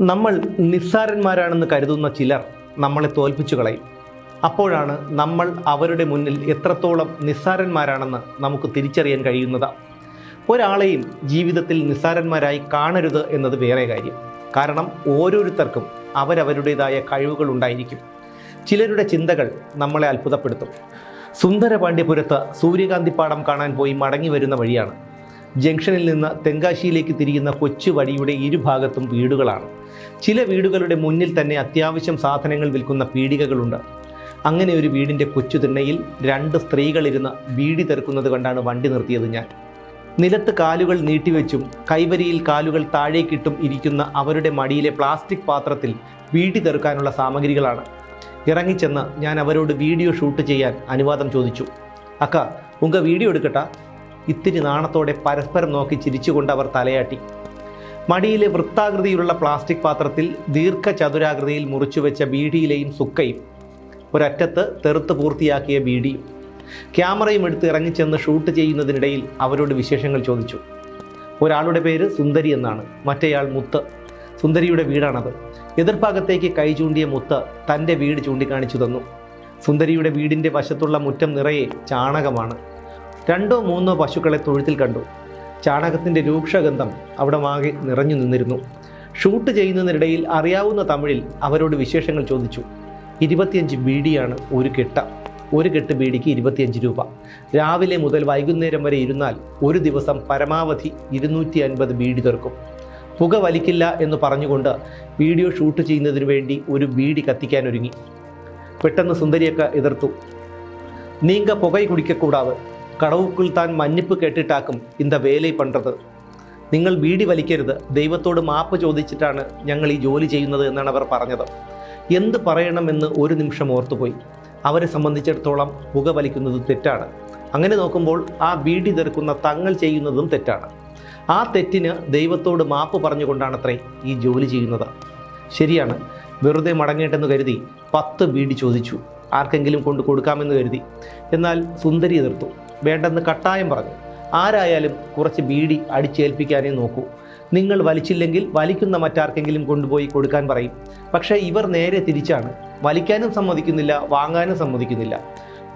നമ്മൾ നിസ്സാരന്മാരാണെന്ന് കരുതുന്ന ചിലർ നമ്മളെ തോൽപ്പിച്ചു കളയും. അപ്പോഴാണ് നമ്മൾ അവരുടെ മുന്നിൽ എത്രത്തോളം നിസ്സാരന്മാരാണെന്ന് നമുക്ക് തിരിച്ചറിയാൻ കഴിയുന്നത്. ഒരാളെയും ജീവിതത്തിൽ നിസ്സാരന്മാരായി കാണരുത് എന്നത് വേറെ കാര്യം. കാരണം ഓരോരുത്തർക്കും അവരവരുടേതായ കഴിവുകൾ ഉണ്ടായിരിക്കും. ചിലരുടെ ചിന്തകൾ നമ്മളെ അത്ഭുതപ്പെടുത്തും. സുന്ദരപാണ്ഡ്യപുരത്ത് സൂര്യകാന്തിപ്പാടം കാണാൻ പോയി മടങ്ങി വരുന്ന വഴിയാണ് ജംഗ്ഷനിൽ നിന്ന് തെങ്കാശിയിലേക്ക് തിരിയുന്ന കൊച്ചു വഴിയുടെ ഇരുഭാഗത്തും വീടുകളാണ്. ചില വീടുകളുടെ മുന്നിൽ തന്നെ അത്യാവശ്യം സാധനങ്ങൾ വിൽക്കുന്ന പീടികകളുണ്ട്. അങ്ങനെ ഒരു വീടിന്റെ കൊച്ചു തിണ്ണയിൽ രണ്ട് സ്ത്രീകളിരുന്ന് ബീഡി തെറുക്കുന്നത് കണ്ടാണ് വണ്ടി നിർത്തിയത് ഞാൻ. നിലത്ത് കാലുകൾ നീട്ടിവെച്ചും കൈവരിയിൽ കാലുകൾ താഴേക്കിട്ടും ഇരിക്കുന്ന അവരുടെ മടിയിലെ പ്ലാസ്റ്റിക് പാത്രത്തിൽ വീട്ടി തെറുക്കാനുള്ള സാമഗ്രികളാണ്. ഇറങ്ങിച്ചെന്ന് ഞാൻ അവരോട് വീഡിയോ ഷൂട്ട് ചെയ്യാൻ അനുവാദം ചോദിച്ചു. അക്ക ഉങ്ക വീഡിയോ എടുക്കട്ടാ? ഇത്തിരി നാണത്തോടെ പരസ്പരം നോക്കി ചിരിച്ചുകൊണ്ട് അവർ തലയാട്ടി. മടിയിലെ വൃത്താകൃതിയിലുള്ള പ്ലാസ്റ്റിക് പാത്രത്തിൽ ദീർഘചതുരാകൃതിയിൽ മുറിച്ചുവെച്ച ബീഡിയിലെയും സുക്കയും ഒരറ്റത്ത് തെറുത്ത് പൂർത്തിയാക്കിയ ബീഡിയും. ക്യാമറയും എടുത്ത് ഇറങ്ങിച്ചെന്ന് ഷൂട്ട് ചെയ്യുന്നതിനിടയിൽ അവരോട് വിശേഷങ്ങൾ ചോദിച്ചു. ഒരാളുടെ പേര് സുന്ദരി എന്നാണ് മറ്റേയാൾ മുത്ത്. സുന്ദരിയുടെ വീടാണത്. എതിർഭാഗത്തേക്ക് കൈ ചൂണ്ടിയ മുത്ത് തന്റെ വീട് ചൂണ്ടിക്കാണിച്ചു തന്നു. സുന്ദരിയുടെ വീടിന്റെ വശത്തുള്ള മുറ്റം നിറയെ ചാണകമാണ്. രണ്ടോ മൂന്നോ പശുക്കളെ തൊഴുത്തിൽ കണ്ടു. ചാണകത്തിന്റെ രൂക്ഷഗന്ധം അവിടെ മാകെ നിറഞ്ഞു നിന്നിരുന്നു. ഷൂട്ട് ചെയ്യുന്നതിനിടയിൽ അറിയാവുന്ന തമിഴിൽ അവരോട് വിശേഷങ്ങൾ ചോദിച്ചു. ഇരുപത്തിയഞ്ച് ബീഡിയാണ് ഒരു കെട്ട. ഒരു കെട്ട് ബീഡിക്ക് ഇരുപത്തിയഞ്ച് രൂപ. രാവിലെ മുതൽ വൈകുന്നേരം വരെ ഇരുന്നാൽ ഒരു ദിവസം പരമാവധി ഇരുന്നൂറ്റി അൻപത് ബീഡി തീർക്കും. പുക വലിക്കില്ല എന്ന് പറഞ്ഞുകൊണ്ട് വീഡിയോ ഷൂട്ട് ചെയ്യുന്നതിന് വേണ്ടി ഒരു ബീഡി കത്തിക്കാനൊരുങ്ങി പെട്ടെന്ന് സുന്ദരിയൊക്കെ എതിർത്തു. നീങ്ക പുകയ് കുടിക്കക്കൂടാതെ കടവുക്കുൾ താൻ മഞ്ഞിപ്പ് കേട്ടിട്ടാക്കും ഇന്ത വേലൈ പണ്ടത്. നിങ്ങൾ വീടി വലിക്കരുത് ദൈവത്തോട് മാപ്പ് ചോദിച്ചിട്ടാണ് ഞങ്ങൾ ഈ ജോലി ചെയ്യുന്നത് എന്നാണ് അവർ പറഞ്ഞത്. എന്ത് പറയണമെന്ന് ഒരു നിമിഷം ഓർത്തുപോയി. അവരെ സംബന്ധിച്ചിടത്തോളം പുക വലിക്കുന്നത് തെറ്റാണ്. അങ്ങനെ നോക്കുമ്പോൾ ആ വീടി തെറുക്കുന്ന തങ്ങൾ ചെയ്യുന്നതും തെറ്റാണ്. ആ തെറ്റിന് ദൈവത്തോട് മാപ്പ് പറഞ്ഞുകൊണ്ടാണത്രേ ഈ ജോലി ചെയ്യുന്നത്. ശരിയാണ് വെറുതെ മടങ്ങേണ്ടെന്ന് കരുതി പത്ത് വീടി ചോദിച്ചു. ആർക്കെങ്കിലും കൊണ്ടു കൊടുക്കാമെന്ന് കരുതി. എന്നാൽ സുന്ദരി എതിർത്തു. വേണ്ടെന്ന് കട്ടായം പറഞ്ഞു. ആരായാലും കുറച്ച് ബീഡി അടിച്ചേൽപ്പിക്കാനേ നോക്കൂ. നിങ്ങൾ വലിച്ചില്ലെങ്കിൽ വലിക്കുന്ന മറ്റാർക്കെങ്കിലും കൊണ്ടുപോയി കൊടുക്കാൻ പറയും. പക്ഷേ ഇവർ നേരെ തിരിച്ചാണ്. വലിക്കാനും സമ്മതിക്കുന്നില്ല വാങ്ങാനും സമ്മതിക്കുന്നില്ല.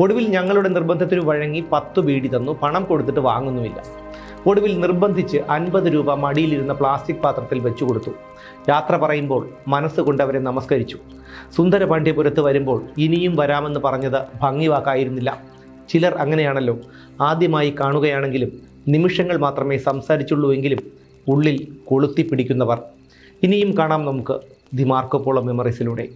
ഒടുവിൽ ഞങ്ങളുടെ നിർബന്ധത്തിന് വഴങ്ങി പത്ത് ബീഡി തന്നു. പണം കൊടുത്തിട്ട് വാങ്ങുന്നുമില്ല. ഒടുവിൽ നിർബന്ധിച്ച് അൻപത് രൂപ മടിയിലിരുന്ന പ്ലാസ്റ്റിക് പാത്രത്തിൽ വെച്ചു കൊടുത്തു. യാത്ര പറയുമ്പോൾ മനസ്സുകൊണ്ട് അവരെ നമസ്കരിച്ചു. സുന്ദരപാണ്ഡ്യപുരത്ത് വരുമ്പോൾ ഇനിയും വരാമെന്ന് പറഞ്ഞത് ഭംഗിവാക്കായിരുന്നില്ല. ചിലർ അങ്ങനെയാണല്ലോ. ആദ്യമായി കാണുകയാണെങ്കിലും നിമിഷങ്ങൾ മാത്രമേ സംസാരിച്ചുള്ളൂ എങ്കിലും ഉള്ളിൽ കൊളുത്തി പിടിക്കുന്നവർ. ഇനിയും കാണാം നമുക്ക് ദി മാർക്കോപോളോ മെമ്മറീസിലൂടെ